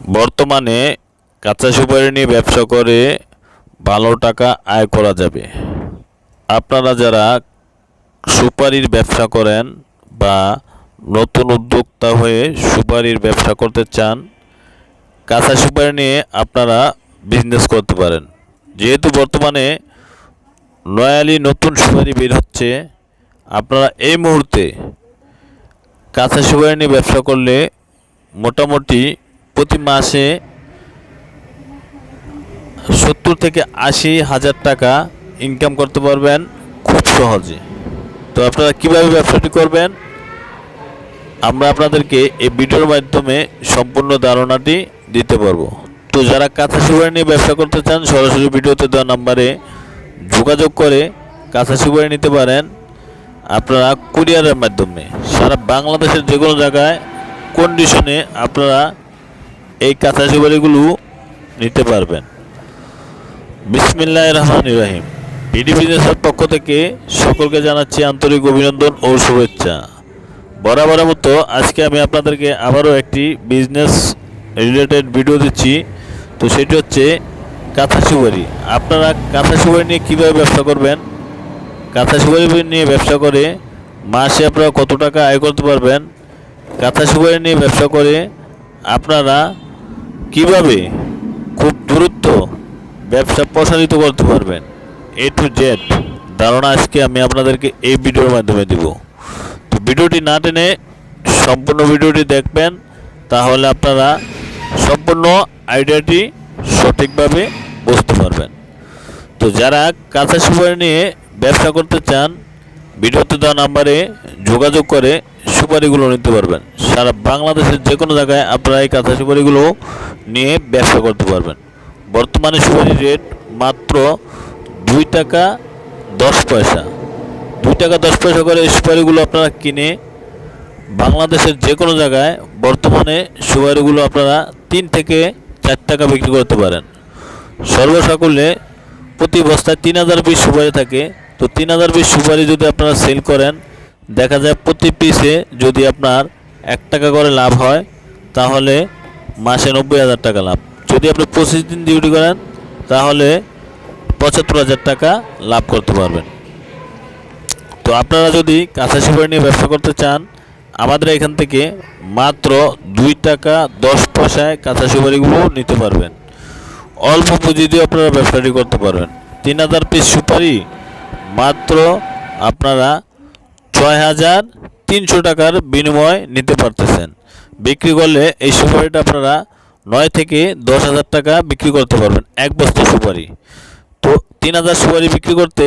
বর্তমানে কাঁচা সুপারি নিয়ে ব্যবসা করে ভালো টাকা আয় করা যাবে। আপনারা যারা সুপারির ব্যবসা করেন বা নতুন উদ্যোক্তা হয়ে সুপারির ব্যবসা করতে চান, কাঁচা সুপারি নিয়ে আপনারা বিজনেস করতে পারেন। যেহেতু বর্তমানে নয়ালি নতুন সুপারি বের হচ্ছে, আপনারা এই মুহূর্তে কাঁচা সুপারি নিয়ে ব্যবসা করলে মোটামুটি প্রতি মাসে সত্তর থেকে আশি হাজার টাকা ইনকাম করতে পারবেন খুব সহজে। তো আপনারা কীভাবে ব্যবসাটি করবেন? আমরা আপনাদেরকে এই ভিডিওর মাধ্যমে সম্পূর্ণ ধারণাটি দিতে পারব। তো যারা কাঁথা সুপারি নিয়ে ব্যবসা করতে চান, সরাসরি ভিডিওতে দেওয়া নাম্বারে যোগাযোগ করে কাঁথা সুপারি নিতে পারেন। আপনারা কুরিয়ারের মাধ্যমে সারা বাংলাদেশের যে কোনো জায়গায় কন্ডিশনে আপনারা এই কাঁথা সুপারিগুলো নিতে পারবেন। বিসমিল্লাহ রহমান ইব্রাহিম বিডি বিজনেসের পক্ষ থেকে সকলকে জানাচ্ছি আন্তরিক অভিনন্দন ও শুভেচ্ছা। বরাবর মতো আজকে আমি আপনাদেরকে আবারও একটি বিজনেস রিলেটেড ভিডিও দিচ্ছি। তো সেটি হচ্ছে কাঁথা সুপারি আপনারা কাঁথা সুপারি নিয়ে কীভাবে ব্যবসা করবেন? কাঁথা সুপারি নিয়ে ব্যবসা করে মাসে আপনারা কত টাকা আয় করতে পারবেন? কাঁথা সুপারি নিয়ে ব্যবসা করে আপনারা কীভাবে খুব দ্রুত ব্যবসা প্রসারিত করতে পারবেন? এ টু জেড ধারণা আজকে আমি আপনাদেরকে এই ভিডিওর মাধ্যমে দিব। তো ভিডিওটি না টেনে সম্পূর্ণ ভিডিওটি দেখবেন, তাহলে আপনারা সম্পূর্ণ আইডিয়াটি সঠিকভাবে বুঝতে পারবেন। তো যারা কাঁচা সুপারি নিয়ে ব্যবসা করতে চান, ভিডিওতে দেওয়া নাম্বারে যোগাযোগ করে সুপারিগুলো নিতে পারবেন। সারা বাংলাদেশের যে কোনো জায়গায় আপনারা এই কাঁচা সুপারিগুলো নিয়ে ব্যবসা করতে পারবেন। বর্তমানে সুপারির রেট মাত্র দুই টাকা দশ পয়সা। দুই টাকা দশ পয়সা করে সুপারিগুলো আপনারা কিনে বাংলাদেশের যে কোনো জায়গায় বর্তমানে সুপারিগুলো আপনারা তিন থেকে চার টাকা বিক্রি করতে পারেন। সর্বসাকুল্যে প্রতি বস্তায় তিন হাজার পিস সুপারি থাকে। তো তিন হাজার পিস সুপারি যদি আপনারা সেল করেন দেখা যায় প্রতি পিসে যদি আপনার এক টাকা করে লাভ হয়, তাহলে মাসে নব্বই হাজার টাকা লাভ। যদি আপনি পঁচিশ দিন ডিউটি করেন, তাহলে পঁচাত্তর হাজার টাকা লাভ করতে পারবেন। তো আপনারা যদি কাঁচা সুপারি নিয়ে ব্যবসা করতে চান, আমাদের এখান থেকে মাত্র দুই টাকা দশ পয়সায় কাঁচা সুপারিগুলো নিতে পারবেন। অল্প পুঁজি দিয়ে আপনারা ব্যবসাটি করতে পারবেন। তিন হাজার পিস সুপারি মাত্র আপনারা ছয় হাজার তিনশো টাকার বিনিময় নিতে পারতেছেন। বিক্রি করলে এই সুপারিটা আপনারা নয় থেকে দশ হাজার টাকা বিক্রি করতে পারবেন, এক বস্তা সুপারি। তো তিন হাজার সুপারি বিক্রি করতে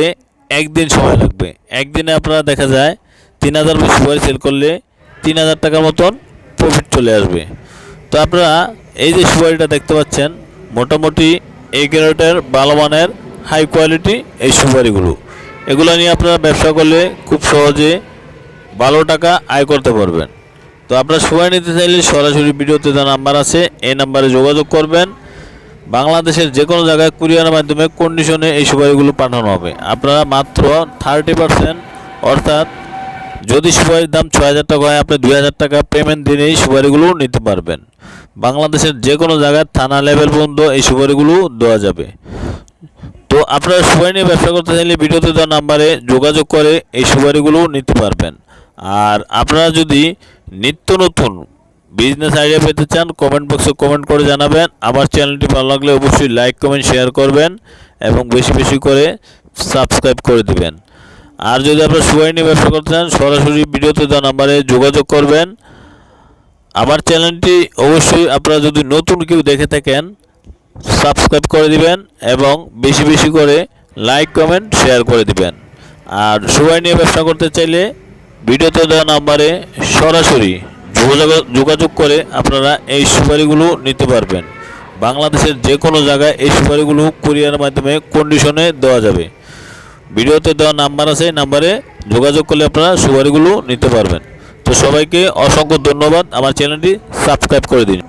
একদিন সময় লাগবে। একদিনে আপনারা দেখা যায় তিন হাজার সুপারি সেল করলে তিন হাজার টাকার মতন প্রফিট চলে আসবে। তো আপনারা এই যে সুপারিটা দেখতে পাচ্ছেন, মোটামুটি এই গ্রেডের ভালো মানের হাই কোয়ালিটি এই সুপারিগুলো। এগুলো নিয়ে আপনারা ব্যবসা করলে খুব সহজে ভালো টাকা আয় করতে পারবেন। তো আপনারা সুপারি নিতে চাইলে সরাসরি ভিডিওতে যা নাম্বার আছে, এই নাম্বারে যোগাযোগ করবেন। বাংলাদেশের যে কোনো জায়গায় কুরিয়ারের মাধ্যমে কন্ডিশনে এই সুপারিগুলো পাঠানো হবে। আপনারা মাত্র থার্টি পার্সেন্ট অর্থাৎ যদি সুপারির দাম ছয় হাজার টাকা হয়, আপনি দুই হাজার টাকা পেমেন্ট দিনে এই সুপারিগুলো নিতে পারবেন। বাংলাদেশের যে কোনো জায়গায় থানা লেভেল পর্যন্ত এই সুপারিগুলো দেওয়া যাবে। তো আপনারা সুপারি নিয়ে ব্যবসা করতে চাইলে ভিডিওতে দেওয়া নাম্বারে যোগাযোগ করে এই সুপারিগুলো নিতে পারবেন। আর আপনারা যদি নিত্য নতুন বিজনেস আইডিয়া পেতে চান কমেন্ট বক্সে কমেন্ট করে জানাবেন। আমার চ্যানেলটি ভালো লাগলে অবশ্যই লাইক কমেন্ট শেয়ার করবেন এবং বেশি বেশি করে সাবস্ক্রাইব করে দিবেন। আর যদি আপনারা সুপারি নিয়ে ব্যবসা করতে চান, সরাসরি ভিডিওতে দেওয়া নাম্বারে যোগাযোগ করবেন। আমার চ্যানেলটি অবশ্যই আপনারা যদি নতুন কেউ দেখে থাকেন সাবস্ক্রাইব করে দিবেন এবং বেশি বেশি করে লাইক, কমেন্ট, শেয়ার করে দিবেন। আর সবাই নিয়ে ব্যবসা করতে চাইলে ভিডিওতে দেওয়া নাম্বারে সরাসরি যোগাযোগ করে আপনারা এই সুপারিগুলো নিতে পারবেন। বাংলাদেশের যে কোনো জায়গায় এই সুপারিগুলো কুরিয়ারের মাধ্যমে কন্ডিশনে দেওয়া যাবে। ভিডিওতে দেওয়া নাম্বার আছে নাম্বারে যোগাযোগ করলে আপনারা সুপারিগুলো নিতে পারবেন। তো সবাইকে অসংখ্য ধন্যবাদ। আমার চ্যানেলটি সাবস্ক্রাইব করে দিন।